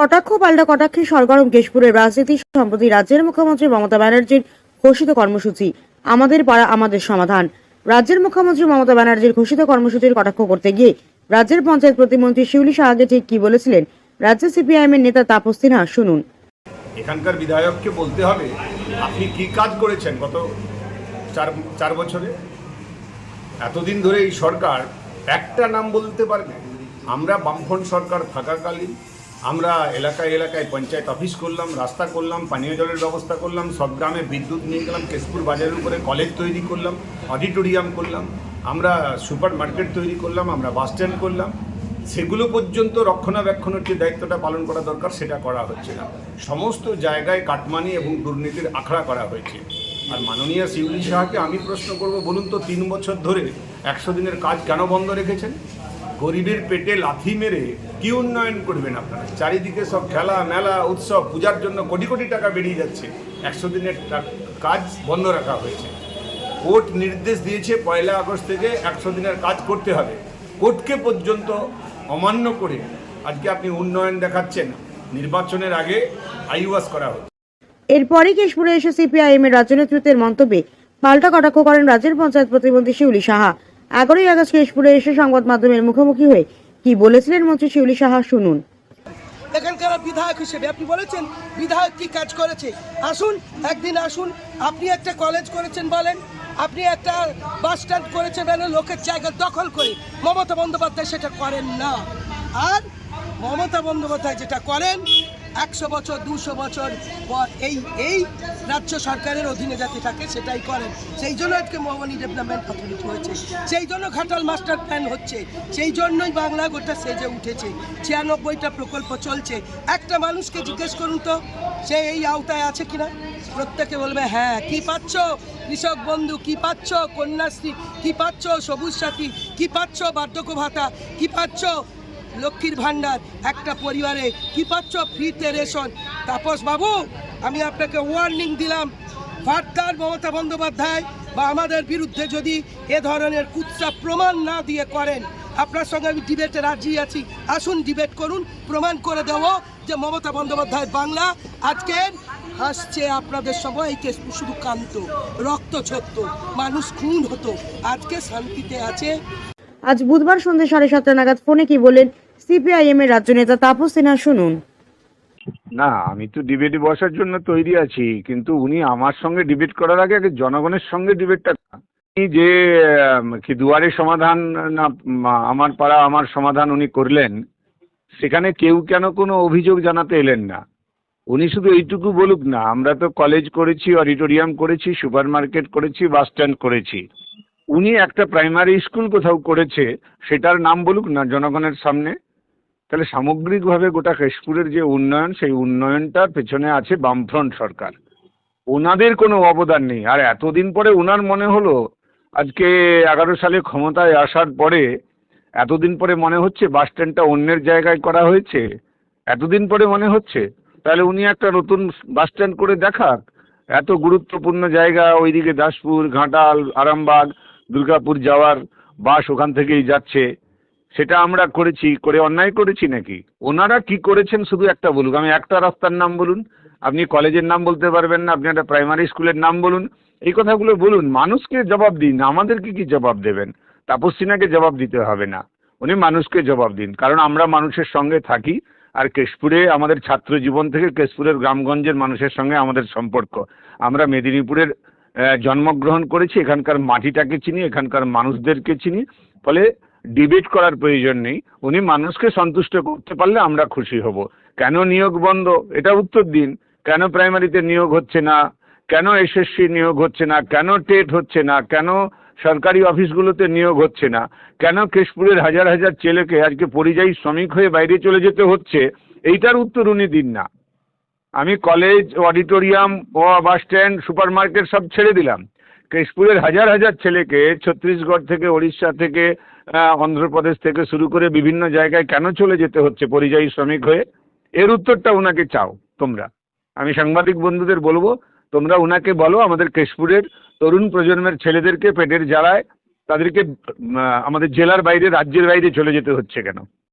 কটাক্ষ, পাল্টা কটাক্ষে সরগরম কেশপুরের রাজনীতি সম্প্রতি রাজ্যের মুখ্যমন্ত্রী মমতা ব্যানার্জির ঘোষিত কর্মসূচি। আমাদের পাড়া, আমাদের সমাধান। রাজ্যের মুখ্যমন্ত্রী মমতা ব্যানার্জির ঘোষিত কর্মসূচির কটাক্ষ করতে গিয়ে রাজ্যের পঞ্চায়েত প্রতিমন্ত্রী শিউলি সাহাকে ঠিক কি বলেছিলেন? রাজ্য সিপিআইএম এর নেতা তাপস সিনহা, শুনুন। এখানকার বিধায়ককে বলতে হবে, আপনি কি কাজ করেছেন গত চার চার বছরে? এতদিন ধরে এই সরকার একটা নাম বলতে পারবে? আমরা বামফ্রন্ট সরকার থাকাকালীন আমরা এলাকায় এলাকায় পঞ্চায়েত অফিস করলাম, রাস্তা করলাম, পানীয় জলের ব্যবস্থা করলাম, সব গ্রামে বিদ্যুৎ নিয়ে গেলাম, কেশপুর বাজারের উপরে কলেজ তৈরি করলাম অডিটোরিয়াম করলাম, আমরা সুপার মার্কেট তৈরি করলাম, আমরা বাস স্ট্যান্ড করলাম। সেগুলো পর্যন্ত রক্ষণাবেক্ষণের যে দায়িত্বটা পালন করা দরকার, সেটা করা হচ্ছে না। সমস্ত জায়গায় কাটমানি এবং দুর্নীতির আখড়া করা হয়েছে। আর মাননীয় শিউলি সাহাকে আমি প্রশ্ন করব, বলুন তো তিন বছর ধরে একশো দিনের কাজ কেন বন্ধ রেখেছেন? গরিবের পেটে লাথি মেরে কি উন্নয়ন করবেন আপনারা? চারিদিকে সব খেলা, মেলা, উৎসব, পূজার জন্য কোটি কোটি টাকা বেরিয়ে যাচ্ছে। একশো দিনের কাজ বন্ধ রাখা হয়েছে। কোর্ট নির্দেশ দিয়েছে পয়লা আগস্ট থেকে একশো দিনের কাজ করতে হবে। কোর্টকে পর্যন্ত অমান্য করে আজকে আপনি উন্নয়ন দেখাচ্ছেন। নির্বাচনের আগে আইওয়াস করা হচ্ছে। এরপরই কেশপুরে এসে সিপিআইএম এর রাজ্য নেতৃত্বের মন্তব্যে পাল্টা কটাক্ষ করেন রাজ্যের পঞ্চায়েত প্রতিমন্ত্রী শিউলি সাহা। এগারোই আগস্ট কেশপুরে এসে সংবাদ মাধ্যমের মুখোমুখি হয়ে কি বলেছিলেন মন্ত্রী শিউলি সাহা শুনুন। এখানকার বিধায়ক হিসেবে আপনি বলেছেন, বিধায়ক কি কাজ করেছে? আসুন, একদিন আসুন, আপনি একটা কলেজ করেছেন বলেন, আপনি একটা বাস স্ট্যান্ড করেছেন বলেন, লোকের জায়গা দখল করে। মমতা বন্দ্যোপাধ্যায় সেটা করেন না। আর মমতা বন্দ্যোপাধ্যায় যেটা করেন একশো বছর, দুশো বছর পর এই এই রাজ্য সরকারের অধীনে যাতে থাকে, সেটাই করেন। সেই জন্য আজকে মোহামনি ডেভেলপমেন্ট অথরিটি হয়েছে। সেই জন্য ঘাটাল মাস্টার প্ল্যান হচ্ছে। সেই জন্যই বাংলা গোটা সেজে উঠেছে। ছিয়ানব্বইটা প্রকল্প চলছে। একটা মানুষকে জিজ্ঞেস করুন তো, সে এই আওতায় আছে কিনা? প্রত্যেকে বলবে হ্যাঁ কি পাচ্ছ? কৃষক বন্ধু, কি পাচ্ছ? কন্যাশ্রী, কি পাচ্ছ? সবুজ সাথী, কি পাচ্ছ? বার্ধক্য ভাতা, কি পাচ্ছ? লক্ষ্মীর ভাণ্ডার, একটা পরিবারে কি পাচ্ছ ফ্রিতে রেশন। তাপস বাবু, আমি আপনাকে ওয়ার্নিং দিলাম ফার্দার মমতা বন্দ্যোপাধ্যায় বা আমাদের বিরুদ্ধে যদি এ ধরনের কুৎসা প্রমাণ না দিয়ে করেন, আপনার সঙ্গে আমি ডিবেটে রাজি আছি। আসুন ডিবেট করুন, প্রমাণ করে দেব যে মমতা বন্দ্যোপাধ্যায় বাংলা। আজকে হাসছে আপনাদের সবাইকে শুধু কান্ত রক্ত ছড়ত মানুষ খুন হতো। আজকে শান্তিতে আছে। আজ বুধবার সন্ধ্যে সাড়ে সাতটা নাগাদ ফোনে কি বলেন সিপিআইএম এর রাজ্য নেতা তাপস সিনহা শুনুন। না, আমি তো ডিবেটে বসার জন্য তৈরি আছি, কিন্তু উনি আমার সঙ্গে ডিবেট করার আগে আগে জনগণের সঙ্গে ডিবেটটা যে কি দুয়ারে সমাধান, না আমার পাড়া, আমার সমাধান উনি করলেন, সেখানে কেউ কেন কোনো অভিযোগ জানাতে এলেন না। উনি শুধু এইটুকু বলুক না, আমরা তো কলেজ করেছি অডিটোরিয়াম করেছি সুপার মার্কেট করেছি বাস স্ট্যান্ড করেছি। উনি একটা প্রাইমারি স্কুল কোথাও করেছে, সেটার নাম বলুক না, জনগণের সামনে। তাহলে সামগ্রিকভাবে গোটা কেশপুরের যে উন্নয়ন, সেই উন্নয়নটার পেছনে আছে বামফ্রন্ট সরকার। ওনাদের কোনো অবদান নেই। আর এতদিন পরে ওনার মনে হলো, আজকে এগারো সালে ক্ষমতায় আসার পরে, এতদিন পরে মনে হচ্ছে বাস স্ট্যান্ডটা অন্যের জায়গায় করা হয়েছে? এতদিন পরে মনে হচ্ছে? তাহলে উনি একটা নতুন বাস স্ট্যান্ড করে দেখাক। এত গুরুত্বপূর্ণ জায়গা, ওইদিকে দাসপুর, ঘাটাল, আরামবাগ দুর্গাপুর যাওয়ার বাস ওখান থেকেই যাচ্ছে। সেটা আমরা করেছি, করে অন্যায় করেছি নাকি? ওনারা কি করেছেন শুধু একটা বলুক আমি একটা রাস্তার নাম বলুন, আপনি কলেজের নাম বলতে পারবেন না, আপনি একটা প্রাইমারি স্কুলের নাম বলুন। এই কথাগুলো বলুন, মানুষকে জবাব দিন, আমাদেরকে কি জবাব দেবেন? তাপস সিনহাকে জবাব দিতে হবে না, উনি মানুষকে জবাব দিন। কারণ আমরা মানুষের সঙ্গে থাকি, আর কেশপুরে আমাদের ছাত্র জীবন থেকে কেশপুরের গ্রামগঞ্জের মানুষের সঙ্গে আমাদের সম্পর্ক। আমরা মেদিনীপুরের জন্মগ্রহণ করেছি, এখানকার মাটিটাকে চিনি, এখানকার মানুষদেরকে চিনি, ফলে ডিবেট করার প্রয়োজন নেই। উনি মানুষকে সন্তুষ্ট করতে পারলে আমরা খুশি হব। কেন নিয়োগ বন্ধ? এটা উত্তর দিন। কেন প্রাইমারিতে নিয়োগ হচ্ছে না? কেন এসএসসি নিয়োগ হচ্ছে না? কেন টেট হচ্ছে না? কেন সরকারি অফিসগুলোতে নিয়োগ হচ্ছে না? কেন কেশপুরের হাজার হাজার ছেলেকে আজকে পরিযায়ী শ্রমিক হয়ে বাইরে চলে যেতে হচ্ছে? এইটার উত্তর উনি দিন না। আমি কলেজ অডিটোরিয়াম ও বাস স্ট্যান্ড সুপার মার্কেট সব ছেড়ে দিলাম। কেশপুরের হাজার হাজার ছেলেকে ছত্তিশগড় থেকে উড়িষ্যা থেকে অন্ধ্রপ্রদেশ থেকে শুরু করে বিভিন্ন জায়গায় কেন চলে যেতে হচ্ছে পরিযায়ী শ্রমিক হয়ে? এর উত্তরটা ওনাকে চাও তোমরা। আমি সাংবাদিক বন্ধুদের বলব, তোমরা ওনাকে বলো আমাদের কেশপুরের তরুণ প্রজন্মের ছেলেদেরকে পেটের জ্বালায়, তাদেরকে আমাদের জেলার বাইরে, রাজ্যের বাইরে চলে যেতে হচ্ছে কেন?